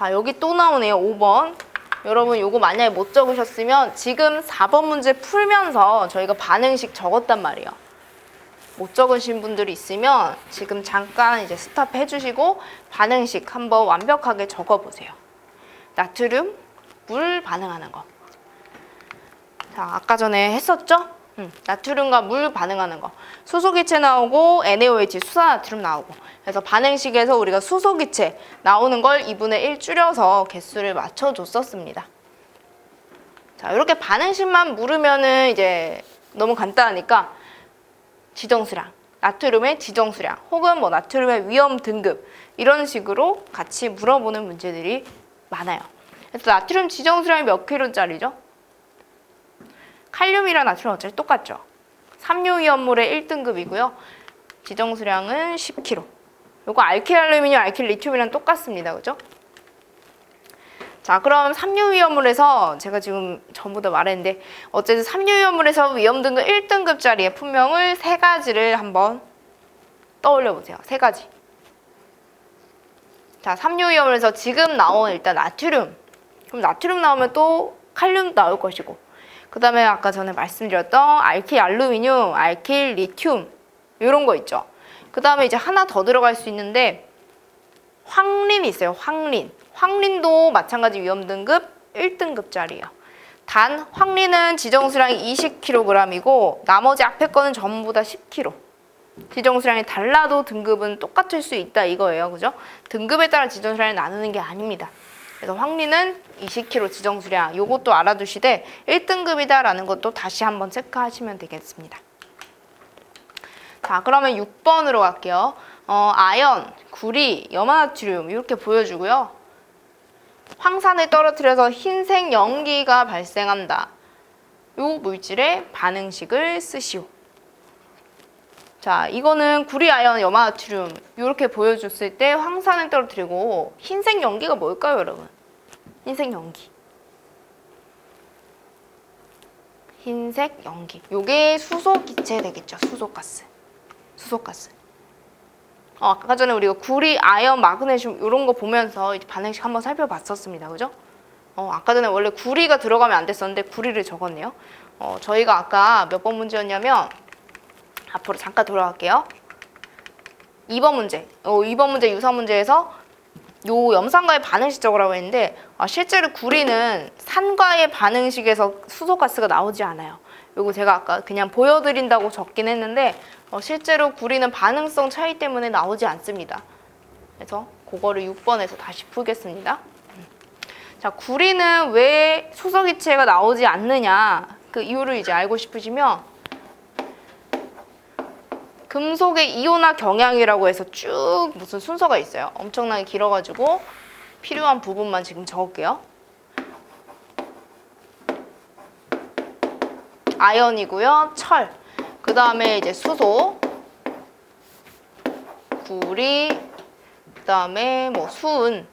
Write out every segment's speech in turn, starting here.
자, 여기 또 나오네요. 5번. 여러분 요거 만약에 못 적으셨으면 지금 4번 문제 풀면서 저희가 반응식 적었단 말이에요. 못 적으신 분들이 있으면 지금 잠깐 이제 스탑 해주시고 반응식 한번 완벽하게 적어보세요. 나트륨, 물 반응하는 거. 자, 아까 전에 했었죠? 음, 나트륨과 물 반응하는 거. 수소기체 나오고 NaOH 수산나트륨 나오고. 그래서 반응식에서 우리가 수소기체 나오는 걸 2분의 1 줄여서 개수를 맞춰줬었습니다. 자, 이렇게 반응식만 물으면은 이제 너무 간단하니까 지정수량, 나트륨의 지정수량, 혹은 뭐 나트륨의 위험 등급 이런 식으로 같이 물어보는 문제들이 많아요. 그래서 나트륨 지정수량이 몇 킬로짜리죠? 칼륨이랑 나트륨 어차피 똑같죠. 삼류 위험물의 1등급이고요. 지정수량은 10kg. 요거 알킬 알루미늄, 알킬 리튬이랑 똑같습니다. 그죠? 자, 그럼 삼류 위험물에서 제가 지금 전부 다 말했는데 어쨌든 삼류 위험물에서 위험 등급 1등급짜리의 품명을 세 가지를 한번 떠올려 보세요. 세 가지. 자, 삼류 위험물에서 지금 나온 일단 나트륨. 그럼 나트륨 나오면 또 칼륨 나올 것이고. 그 다음에 아까 전에 말씀드렸던 알킬 알루미늄, 알킬 리튬 이런 거 있죠. 그 다음에 이제 하나 더 들어갈 수 있는데 황린이 있어요. 황린. 황린도 마찬가지 위험 등급 1등급짜리예요. 단 황린은 지정수량이 20kg이고 나머지 앞에 거는 전부 다 10kg. 지정수량이 달라도 등급은 똑같을 수 있다 이거예요. 그죠? 등급에 따라 지정수량을 나누는 게 아닙니다. 그래서 황리는 20kg 지정 수량 요것도 알아두시되 1등급이다라는 것도 다시 한번 체크하시면 되겠습니다. 자 그러면 6번으로 갈게요. 어, 아연, 구리, 염화나트륨 이렇게 보여주고요. 황산을 떨어뜨려서 흰색 연기가 발생한다. 요 물질의 반응식을 쓰시오. 자, 이거는 구리, 아연, 염화나트륨 이렇게 보여줬을 때 황산을 떨어뜨리고 흰색 연기가 뭘까요, 여러분? 흰색 연기. 흰색 연기. 요게 수소 기체 되겠죠. 수소 가스. 수소 가스. 어, 아까 전에 우리가 구리, 아연, 마그네슘 이런 거 보면서 이제 반응식 한번 살펴봤었습니다. 그죠? 어, 아까 전에 원래 구리가 들어가면 안 됐었는데 구리를 적었네요. 어, 저희가 아까 몇 번 문제였냐면 앞으로 잠깐 돌아갈게요. 2번 문제. 어, 2번 문제 유사 문제에서 요 염산과의 반응식 적으라고 했는데 아, 실제로 구리는 산과의 반응식에서 수소가스가 나오지 않아요. 요거 제가 아까 그냥 보여드린다고 적긴 했는데 어, 실제로 구리는 반응성 차이 때문에 나오지 않습니다. 그래서 그거를 6번에서 다시 풀겠습니다. 음. 자, 구리는 왜 수소기체가 나오지 않느냐 그 이유를 이제 알고 싶으시면 금속의 이온화 경향이라고 해서 쭉 무슨 순서가 있어요. 엄청나게 길어가지고 필요한 부분만 지금 적을게요. 아연이고요. 철. 그 다음에 이제 수소. 구리. 그 다음에 뭐 수은.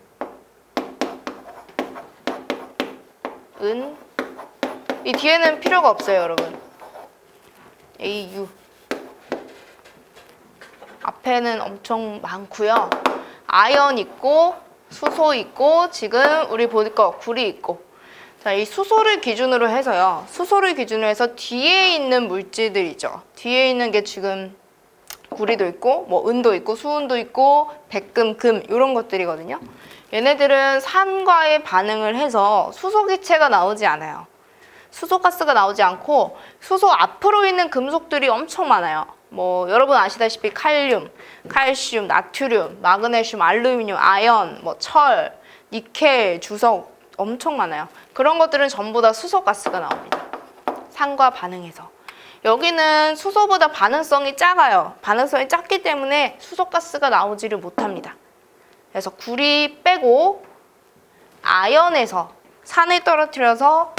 은. 이 뒤에는 필요가 없어요, 여러분. AU. 앞에는 엄청 많고요. 아연 있고 수소 있고 지금 우리 볼 거 구리 있고 자, 이 수소를 기준으로 해서요. 수소를 기준으로 해서 뒤에 있는 물질들 있죠. 뒤에 있는 게 지금 구리도 있고 뭐 은도 있고 수은도 있고 백금, 금 이런 것들이거든요. 얘네들은 산과의 반응을 해서 수소 기체가 나오지 않아요. 수소 가스가 나오지 않고 수소 앞으로 있는 금속들이 엄청 많아요. 뭐 여러분 아시다시피 칼륨, 칼슘, 나트륨, 마그네슘, 알루미늄, 아연, 뭐 철, 니켈, 주석 엄청 많아요. 그런 것들은 전부 다 수소 가스가 나옵니다. 산과 반응해서. 여기는 수소보다 반응성이 작아요. 반응성이 작기 때문에 수소가스가 나오지를 못합니다. 그래서 구리 빼고 아연에서 산을 떨어뜨려서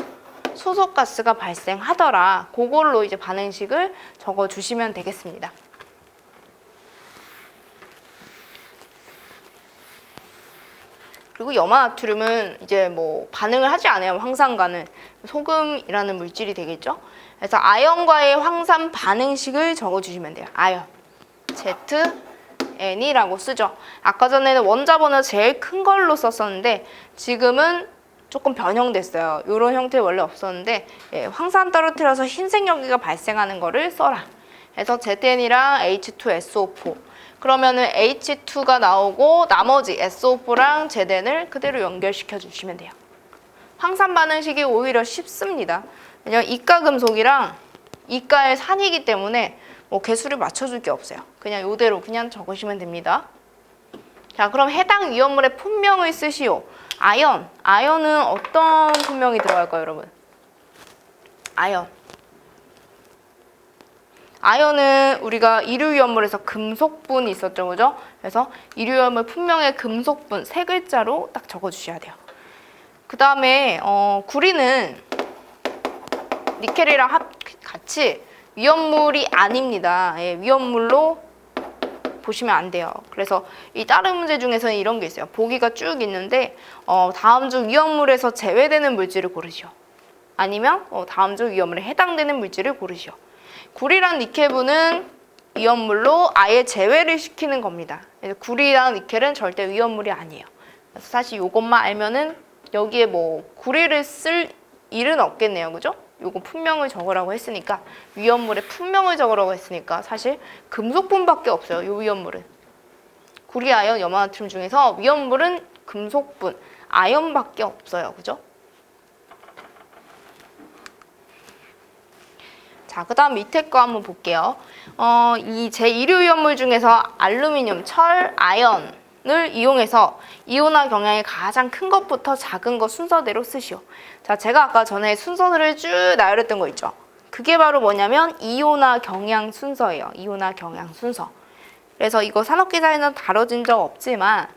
수소가스가 발생하더라. 그걸로 이제 반응식을 적어 주시면 되겠습니다. 그리고 염화나트륨은 이제 뭐 반응을 하지 않아요. 황산과는 소금이라는 물질이 되겠죠. 그래서 아연과의 황산 반응식을 적어 주시면 돼요. 아연 Z N이라고 쓰죠. 아까 전에는 원자번호 제일 큰 걸로 썼었는데 지금은 조금 변형됐어요. 이런 형태 원래 없었는데 예, 황산 떨어뜨려서 흰색 연기가 발생하는 거를 써라. 그래서 ZN이랑 H2SO4 그러면은 H2가 나오고 나머지 SO4랑 ZN을 그대로 연결시켜 주시면 돼요. 황산 반응식이 오히려 쉽습니다. 왜냐면 이가 금속이랑 이가의 산이기 때문에 뭐 개수를 맞춰줄 게 없어요. 그냥 이대로 그냥 적으시면 됩니다. 자, 그럼 해당 위험물의 품명을 쓰시오. 아연. 아연은 어떤 품명이 들어갈까요, 여러분? 아연. 아연은 우리가 이류위험물에서 금속분이 있었죠, 그죠? 그래서 이류위험물 품명의 금속분 세 글자로 딱 적어주셔야 돼요. 그 다음에 어, 구리는 니켈이랑 합, 같이 위험물이 아닙니다. 예, 위험물로 보시면 안 돼요. 그래서 이 다른 문제 중에서는 이런 게 있어요. 보기가 쭉 있는데 어, 다음 중 위험물에서 제외되는 물질을 고르시오. 아니면 어, 다음 중 위험물에 해당되는 물질을 고르시오. 구리랑 니켈분은 위험물로 아예 제외를 시키는 겁니다. 구리랑 니켈은 절대 위험물이 아니에요. 사실 이것만 알면은 여기에 뭐 구리를 쓸 일은 없겠네요. 그죠? 요거 품명을 적으라고 했으니까 위험물의 품명을 적으라고 했으니까 사실 금속분밖에 없어요. 요 위험물은. 구리, 아연, 염화나트륨 중에서 위험물은 금속분, 아연밖에 없어요. 그죠? 자, 그 다음 밑에 거 한번 볼게요. 어, 이 제1류 위험물 중에서 알루미늄, 철, 아연 을 이용해서 이온화 경향이 가장 큰 것부터 작은 것 순서대로 쓰시오. 자, 제가 아까 전에 순서를 쭉 나열했던 거 있죠? 그게 바로 뭐냐면 이온화 경향 순서예요. 이온화 경향 순서. 그래서 이거 산업기사에는 다뤄진 적 없지만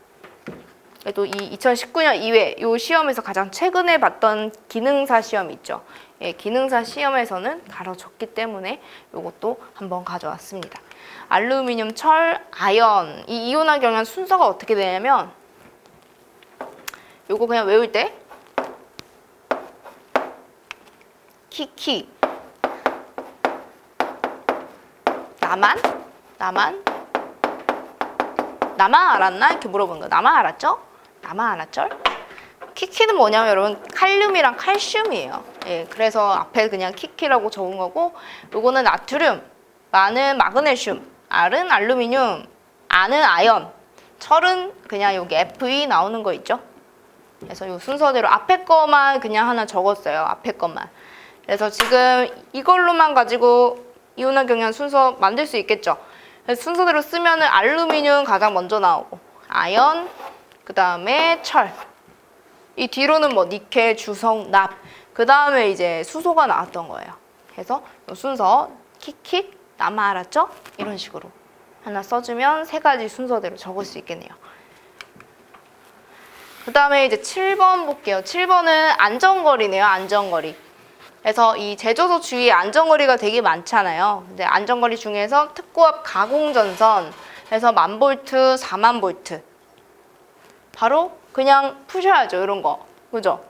그래도 이 2019년 이외 요 시험에서 가장 최근에 봤던 기능사 시험 있죠. 예, 기능사 시험에서는 다뤄졌기 때문에 이것도 한번 가져왔습니다. 알루미늄, 철, 아연 이 이온화 경향 순서가 어떻게 되냐면 요거 그냥 외울 때 키키. 나만? 나만? 나만 알았나? 이렇게 물어보는 거 나만 알았죠? 나만 알았죠? 키키는 뭐냐면 여러분 칼륨이랑 칼슘이에요. 예, 그래서 앞에 그냥 키키라고 적은 거고 요거는 나트륨, 마는 마그네슘, R은 알루미늄, A는 아연, 철은 그냥 여기 Fe 나오는 거 있죠? 그래서 요 순서대로 앞에 거만 그냥 하나 적었어요. 앞에 것만. 그래서 지금 이걸로만 가지고 이온화 경향 순서 만들 수 있겠죠? 순서대로 쓰면은 알루미늄 가장 먼저 나오고 아연, 그 다음에 철. 이 뒤로는 뭐 니켈, 주성, 납. 그 다음에 이제 수소가 나왔던 거예요. 그래서 요 순서 킥킥 나만 알았죠? 이런 식으로 하나 써주면 세 가지 순서대로 적을 수 있겠네요. 그 다음에 이제 7번 볼게요. 7번은 안전거리네요. 안전거리. 그래서 이 제조소 주위에 안전거리가 되게 많잖아요. 근데 안전거리 중에서 특고압 가공전선 해서 만 볼트, 4만 볼트. 바로 그냥 푸셔야죠. 이런 거. 그죠?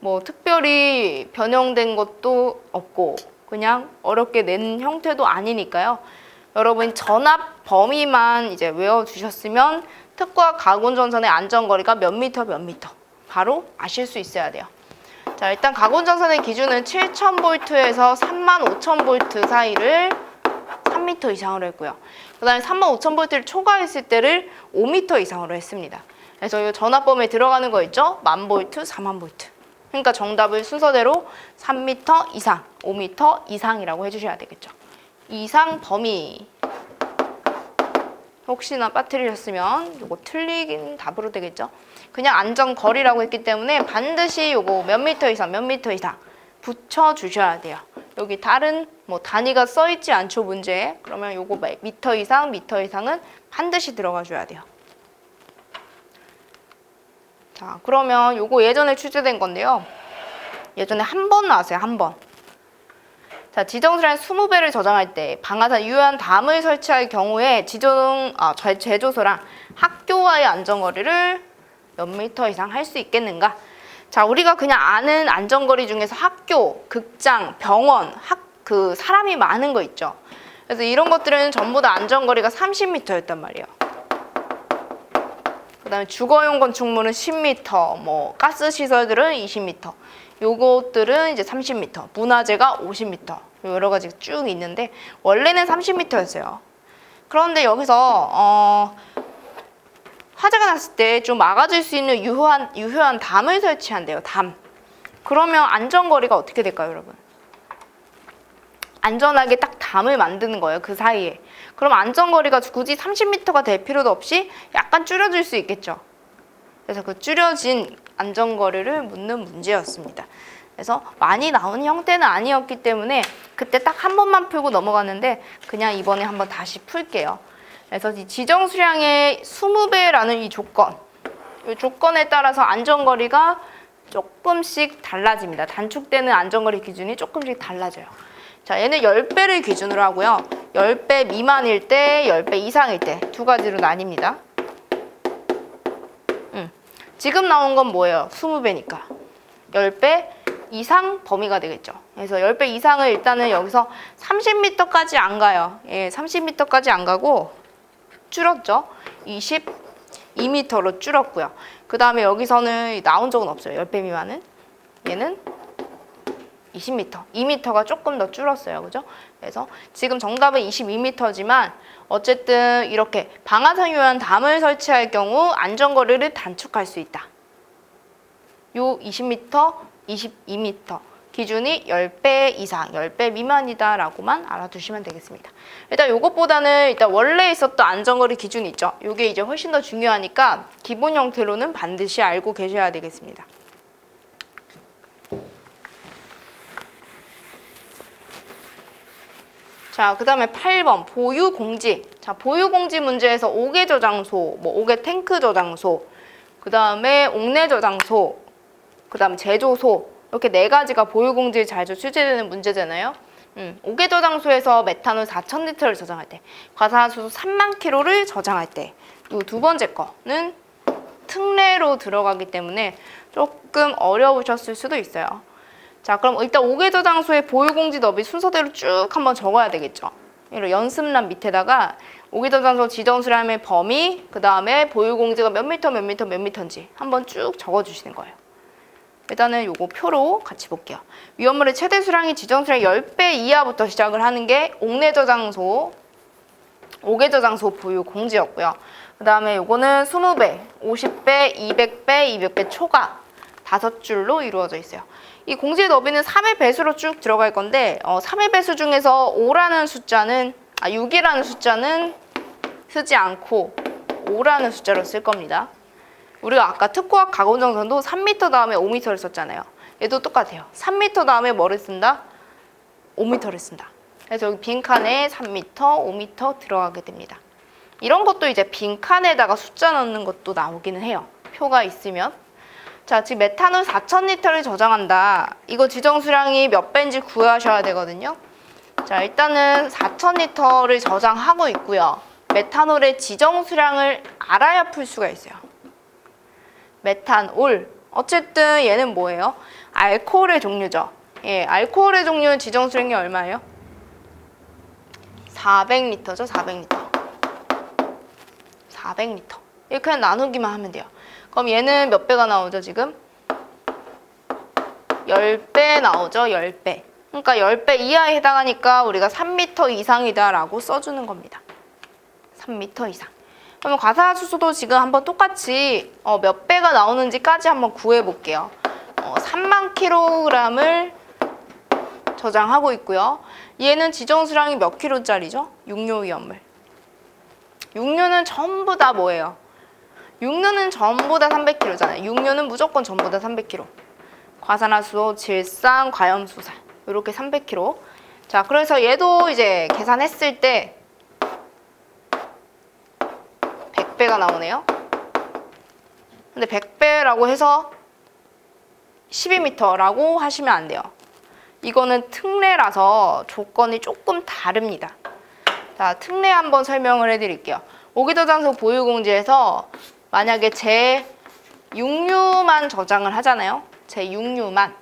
뭐 특별히 변형된 것도 없고 그냥 어렵게 낸 형태도 아니니까요. 여러분 전압 범위만 이제 외워 두셨으면 특과 가공 전선의 안전거리가 몇 미터 몇 미터 바로 아실 수 있어야 돼요. 자 일단 가공 전선의 기준은 7,000볼트에서 35,000볼트 사이를 3m 이상으로 했고요. 그 다음에 35,000볼트를 초과했을 때를 5m 이상으로 했습니다. 그래서 이 전압 범위에 들어가는 거 있죠? 만 볼트, 4만 볼트. 그러니까 정답을 순서대로 3m 이상, 5m 이상이라고 해주셔야 되겠죠. 이상 범위. 혹시나 빠뜨리셨으면 요거 틀리긴 답으로 되겠죠. 그냥 안전거리라고 했기 때문에 반드시 요거 몇 미터 이상, 몇 미터 이상 붙여주셔야 돼요. 여기 다른 뭐 단위가 써있지 않죠 문제에 그러면 요거 미터 이상, 미터 이상은 반드시 들어가 줘야 돼요. 자, 그러면 요거 예전에 출제된 건데요. 예전에 한 번 나왔어요, 한 번. 자, 지정수량 20배를 저장할 때 방아산 유효한 담을 설치할 경우에 지정 아, 제- 제조소랑 학교와의 안전거리를 몇 미터 이상 할 수 있겠는가? 자, 우리가 그냥 아는 안전거리 중에서 학교, 극장, 병원, 학 그 사람이 많은 거 있죠. 그래서 이런 것들은 전부 다 안전거리가 30m였단 말이에요. 그다음에 주거용 건축물은 10m, 뭐 가스 시설들은 20m. 요것들은 이제 30m, 문화재가 50m. 여러 가지 쭉 있는데 원래는 30m였어요. 그런데 여기서 어 화재가 났을 때 좀 막아줄 수 있는 유효한 유효한 담을 설치한대요. 담. 그러면 안전 거리가 어떻게 될까요, 여러분? 안전하게 딱 담을 만드는 거예요. 그 사이에. 그럼 안전거리가 굳이 30m가 될 필요도 없이 약간 줄여줄 수 있겠죠. 그래서 그 줄여진 안전거리를 묻는 문제였습니다. 그래서 많이 나온 형태는 아니었기 때문에 그때 딱 한 번만 풀고 넘어갔는데 그냥 이번에 한번 다시 풀게요. 그래서 이 지정 수량의 20배라는 이 조건, 이 조건에 따라서 안전거리가 조금씩 달라집니다. 단축되는 안전거리 기준이 조금씩 달라져요. 자, 얘는 10배를 기준으로 하고요. 10배 미만일 때, 10배 이상일 때 두 가지로 나뉩니다. 음. 지금 나온 건 뭐예요? 20배니까. 10배 이상 범위가 되겠죠. 그래서 10배 이상을 일단은 여기서 30m까지 안 가요. 예, 30m까지 안 가고 줄었죠. 22m로 줄었고요. 그 다음에 여기서는 나온 적은 없어요. 10배 미만은. 얘는 20m, 2m가 조금 더 줄었어요. 그죠? 그래서 지금 정답은 22m지만 어쨌든 이렇게 방화선유한 담을 설치할 경우 안전거리를 단축할 수 있다. 요 20m, 22m 기준이 10배 이상, 10배 미만이다라고만 알아두시면 되겠습니다. 일단 요것보다는 일단 원래 있었던 안전거리 기준이 있죠. 요게 이제 훨씬 더 중요하니까 기본 형태로는 반드시 알고 계셔야 되겠습니다. 자, 그 다음에 8번 보유 공지. 자, 보유 공지 문제에서 5개 저장소, 뭐 5개 탱크 저장소, 그 다음에 옥내 저장소, 그 다음 제조소 이렇게 네 가지가 보유 공지에 자주 출제되는 문제잖아요. 음, 5개 저장소에서 메탄올 4,000리터를 저장할 때, 과산화수소 3만 킬로를 저장할 때, 이두 번째 거는 특례로 들어가기 때문에 조금 어려우셨을 수도 있어요. 자, 그럼 일단 5개 저장소의 보유공지 너비 순서대로 쭉 한번 적어야 되겠죠. 이런 연습란 밑에다가 5개 저장소 지정 수량의 범위, 그 다음에 보유공지가 몇 미터, 몇 미터, 몇 미터인지 한번 쭉 적어주시는 거예요. 일단은 요거 표로 같이 볼게요. 위험물의 최대 수량이 지정 수량 10배 이하부터 시작을 하는 게 옥내 저장소, 5개 저장소 보유 공지였고요. 그 다음에 요거는 20배, 50배, 200배, 200배 초과 다섯 줄로 이루어져 있어요. 이 공지의 너비는 3의 배수로 쭉 들어갈 건데 어, 3의 배수 중에서 5라는 숫자는 아 6이라는 숫자는 쓰지 않고 5라는 숫자로 쓸 겁니다. 우리가 아까 특고학 가공정선도 3m 다음에 5m를 썼잖아요. 얘도 똑같아요. 3m 다음에 뭐를 쓴다? 5m를 쓴다. 그래서 여기 빈칸에 3m, 5m 들어가게 됩니다. 이런 것도 이제 빈칸에다가 숫자 넣는 것도 나오기는 해요. 표가 있으면. 자, 지금 메탄올 4,000리터를 저장한다. 이거 지정 수량이 몇 배인지 구하셔야 되거든요. 자, 일단은 4,000리터를 저장하고 있고요. 메탄올의 지정 수량을 알아야 풀 수가 있어요. 메탄올. 어쨌든 얘는 뭐예요? 알코올의 종류죠. 예, 알코올의 종류는 지정 수량이 얼마예요? 400리터죠, 400리터. 400리터. 이렇게 그냥 나누기만 하면 돼요. 그럼 얘는 몇 배가 나오죠, 지금? 10배 나오죠, 10배. 그러니까 10배 이하에 해당하니까 우리가 3m 이상이다라고 써주는 겁니다. 3m 이상. 그러면 과산화수소도 지금 한번 똑같이 어, 몇 배가 나오는지까지 한번 구해볼게요. 어, 3만 킬로그램을 저장하고 있고요. 얘는 지정 수량이 몇 킬로짜리죠? 육류 위험물. 육류는 전부 다 뭐예요? 육류는 전부 다 300kg잖아요. 육류는 무조건 전부 다 300kg. 과산화수소, 질산, 과염수산 이렇게 300kg. 자, 그래서 얘도 이제 계산했을 때 100배가 나오네요. 근데 100배라고 해서 12m라고 하시면 안 돼요. 이거는 특례라서 조건이 조금 다릅니다. 자, 특례 한번 설명을 해드릴게요. 오기저장소 보유공지에서 만약에 제 육류만 저장을 하잖아요. 제 육류만.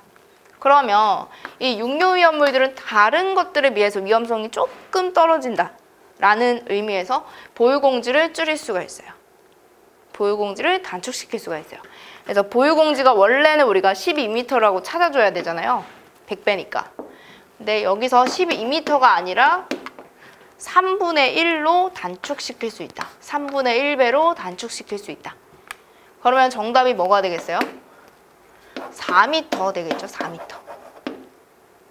그러면 이 육류 위험물들은 다른 것들에 비해서 위험성이 조금 떨어진다. 라는 의미에서 보유공지를 줄일 수가 있어요. 보유공지를 단축시킬 수가 있어요. 그래서 보유공지가 원래는 우리가 12m라고 찾아줘야 되잖아요. 100배니까. 근데 여기서 12m가 아니라 3분의 1로 단축시킬 수 있다. 3분의 1배로 단축시킬 수 있다. 그러면 정답이 뭐가 되겠어요? 4m 되겠죠, 4m.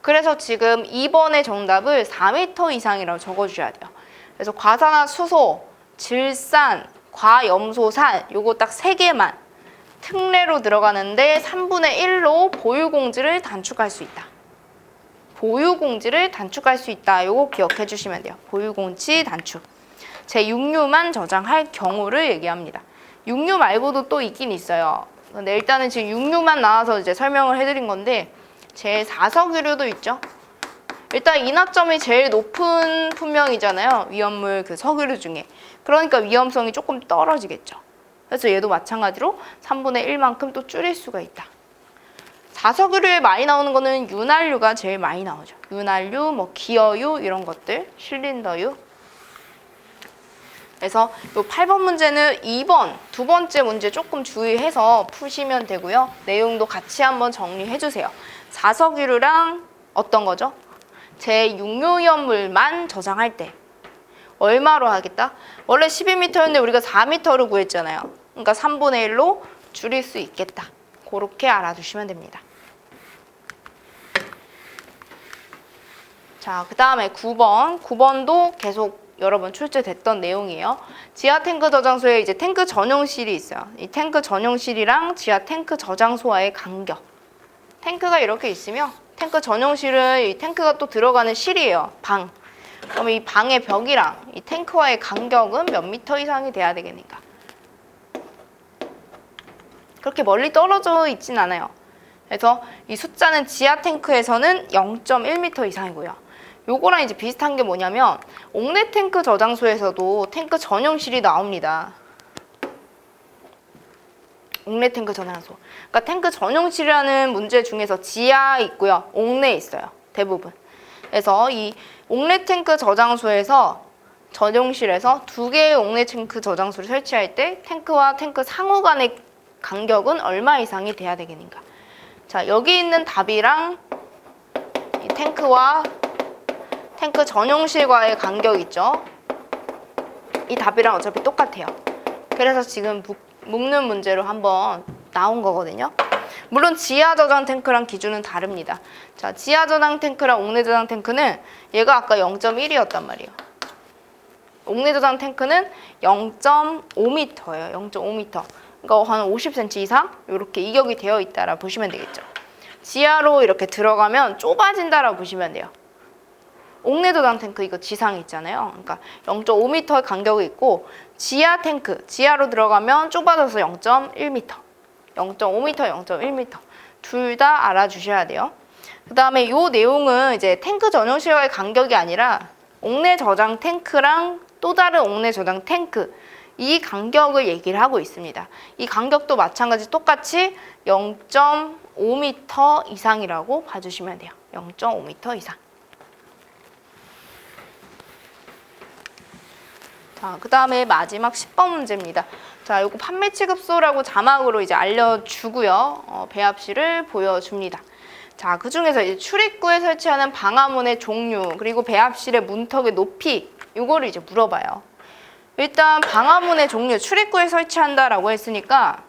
그래서 지금 2번의 정답을 4m 이상이라고 적어주셔야 돼요. 그래서 과산화 수소, 질산, 과염소산 요거 딱 세 개만 특례로 들어가는데 3분의 1로 보유공지를 단축할 수 있다. 보유공지를 단축할 수 있다. 요거 기억해 주시면 돼요. 보유공지 단축. 제 육류만 저장할 경우를 얘기합니다. 육류 말고도 또 있긴 있어요. 근데 일단은 지금 육류만 나와서 이제 설명을 해드린 건데 제 4석유류도 있죠. 일단 인하점이 제일 높은 품명이잖아요. 위험물 그 석유류 중에. 그러니까 위험성이 조금 떨어지겠죠. 그래서 얘도 마찬가지로 3분의 1만큼 또 줄일 수가 있다. 자석유류에 많이 나오는 거는 윤활유가 제일 많이 나오죠. 윤활유, 뭐 기어유 이런 것들, 실린더유. 그래서 요 8번 문제는 2번 두 번째 문제 조금 주의해서 푸시면 되고요. 내용도 같이 한번 정리해 주세요. 자석유류랑 어떤 거죠? 제 육류염물만 저장할 때 얼마로 하겠다? 원래 12m였는데 우리가 4m로 구했잖아요. 그러니까 3분의 1로 줄일 수 있겠다. 그렇게 알아두시면 됩니다. 자, 그 다음에 9번. 9번도 계속 여러 번 출제됐던 내용이에요. 지하 탱크 저장소에 이제 탱크 전용실이 있어요. 이 탱크 전용실이랑 지하 탱크 저장소와의 간격. 탱크가 이렇게 있으며 탱크 전용실은 이 탱크가 또 들어가는 실이에요. 방. 그럼 이 방의 벽이랑 이 탱크와의 간격은 몇 미터 이상이 돼야 되겠는가? 그렇게 멀리 떨어져 있진 않아요. 그래서 이 숫자는 지하 탱크에서는 0.1m 이상이고요. 요거랑 이제 비슷한 게 뭐냐면 옥내 탱크 저장소에서도 탱크 전용실이 나옵니다. 옥내 탱크 저장소. 그러니까 탱크 전용실이라는 문제 중에서 지하 있고요. 옥내 있어요. 대부분. 그래서 이 옥내 탱크 저장소에서 전용실에서 두 개의 옥내 탱크 저장소를 설치할 때 탱크와 탱크 상호 간의 간격은 얼마 이상이 돼야 되겠는가? 자, 여기 있는 답이랑 이 탱크와 탱크 전용실과의 간격 있죠? 이 답이랑 어차피 똑같아요. 그래서 지금 묶- 묶는 문제로 한번 나온 거거든요. 물론 지하 저장 탱크랑 기준은 다릅니다. 자, 지하 저장 탱크랑 옥내 저장 탱크는 얘가 아까 0.1이었단 말이에요. 옥내 저장 탱크는 0.5m예요. 0.5m. 그러니까 한 50cm 이상 이렇게 이격이 되어 있다라 보시면 되겠죠. 지하로 이렇게 들어가면 좁아진다라 보시면 돼요. 옥내 저장 탱크 이거 지상에 있잖아요. 그러니까 0.5m 간격이 있고 지하 탱크 지하로 들어가면 좁아져서 0.1m, 0.5m, 0.1m 둘 다 알아주셔야 돼요. 그 다음에 요 내용은 이제 탱크 전용실과의 간격이 아니라 옥내 저장 탱크랑 또 다른 옥내 저장 탱크 이 간격을 얘기를 하고 있습니다. 이 간격도 마찬가지 똑같이 0.5m 이상이라고 봐주시면 돼요. 0.5m 이상. 자, 그 다음에 마지막 10번 문제입니다. 자, 요거 판매 취급소라고 자막으로 이제 알려주고요. 어, 배합실을 보여줍니다. 자, 그 중에서 이제 출입구에 설치하는 방화문의 종류, 그리고 배합실의 문턱의 높이, 요거를 이제 물어봐요. 일단 방화문의 종류, 출입구에 설치한다라고 했으니까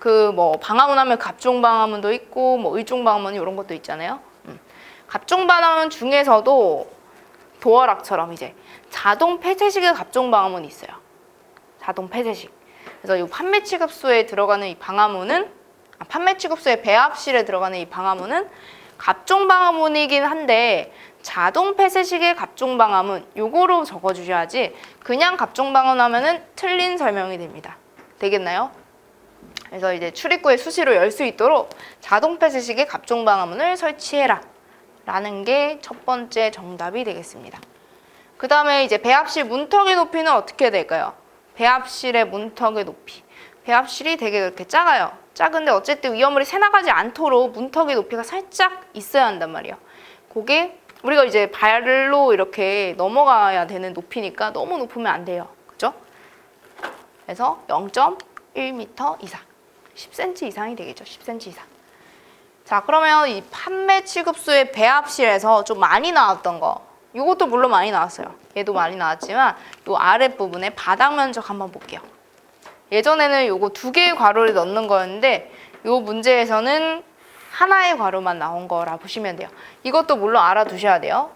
그 뭐 방화문 하면 갑종 방화문도 있고 뭐 의종 방화문 이런 것도 있잖아요. 음. 갑종 방화문 중에서도 도어락처럼 이제 자동 폐쇄식의 갑종 방화문이 있어요. 자동 폐쇄식. 그래서 이 판매 취급소에 들어가는 이 방화문은 아, 판매 취급소의 배합실에 들어가는 이 방화문은 갑종 방화문이긴 한데 자동 폐쇄식의 갑종 방화문 요거로 적어 주셔야지 그냥 갑종 방화문 하면은 틀린 설명이 됩니다. 되겠나요? 그래서 이제 출입구에 수시로 열 수 있도록 자동 폐쇄식의 갑종 방화문을 설치해라. 라는 게 첫 번째 정답이 되겠습니다. 그 다음에 이제 배합실 문턱의 높이는 어떻게 될까요? 배합실의 문턱의 높이. 배합실이 되게 이렇게 작아요. 작은데 어쨌든 위험물이 새나가지 않도록 문턱의 높이가 살짝 있어야 한단 말이에요. 그게 우리가 이제 발로 이렇게 넘어가야 되는 높이니까 너무 높으면 안 돼요. 그죠? 그래서 0.1m 이상. 10cm 이상이 되겠죠. 10cm 이상. 자, 그러면 이 판매 취급수의 배합실에서 좀 많이 나왔던 거. 이것도 물론 많이 나왔어요. 얘도 많이 나왔지만 이 아랫부분에 바닥 면적 한번 볼게요. 예전에는 요거 두 개의 괄호를 넣는 거였는데 요 문제에서는 하나의 괄호만 나온 거라 보시면 돼요. 이것도 물론 알아두셔야 돼요.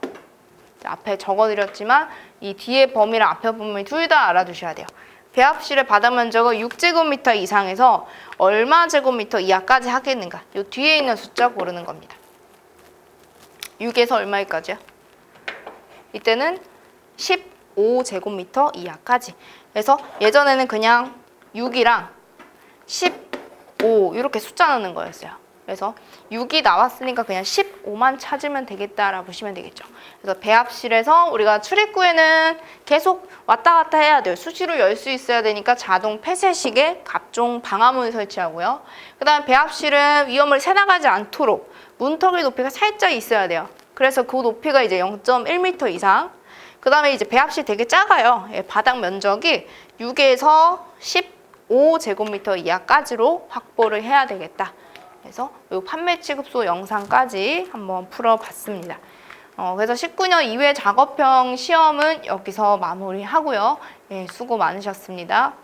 자, 앞에 적어드렸지만 이 뒤에 범위랑 앞에 범위 둘 다 알아두셔야 돼요. 배합실의 바닥 면적은 6제곱미터 이상에서 얼마 제곱미터 이하까지 하겠는가? 요 뒤에 있는 숫자 고르는 겁니다. 6에서 얼마까지요? 이때는 15제곱미터 이하까지. 그래서 예전에는 그냥 6이랑 15 이렇게 숫자 넣는 거였어요. 그래서 6이 나왔으니까 그냥 15만 찾으면 되겠다라 보시면 되겠죠. 그래서 배합실에서 우리가 출입구에는 계속 왔다 갔다 해야 돼요. 수시로 열 수 있어야 되니까 자동 폐쇄식의 갑종 방화문 설치하고요. 그 다음에 배합실은 위험을 새나가지 않도록 문턱의 높이가 살짝 있어야 돼요. 그래서 그 높이가 이제 0.1m 이상. 그 다음에 이제 배합실 되게 작아요. 예, 바닥 면적이 6에서 15제곱미터 이하까지로 확보를 해야 되겠다. 그래서 이 판매 취급소 영상까지 한번 풀어봤습니다. 어, 그래서 19년 2회 작업형 시험은 여기서 마무리하고요. 예, 수고 많으셨습니다.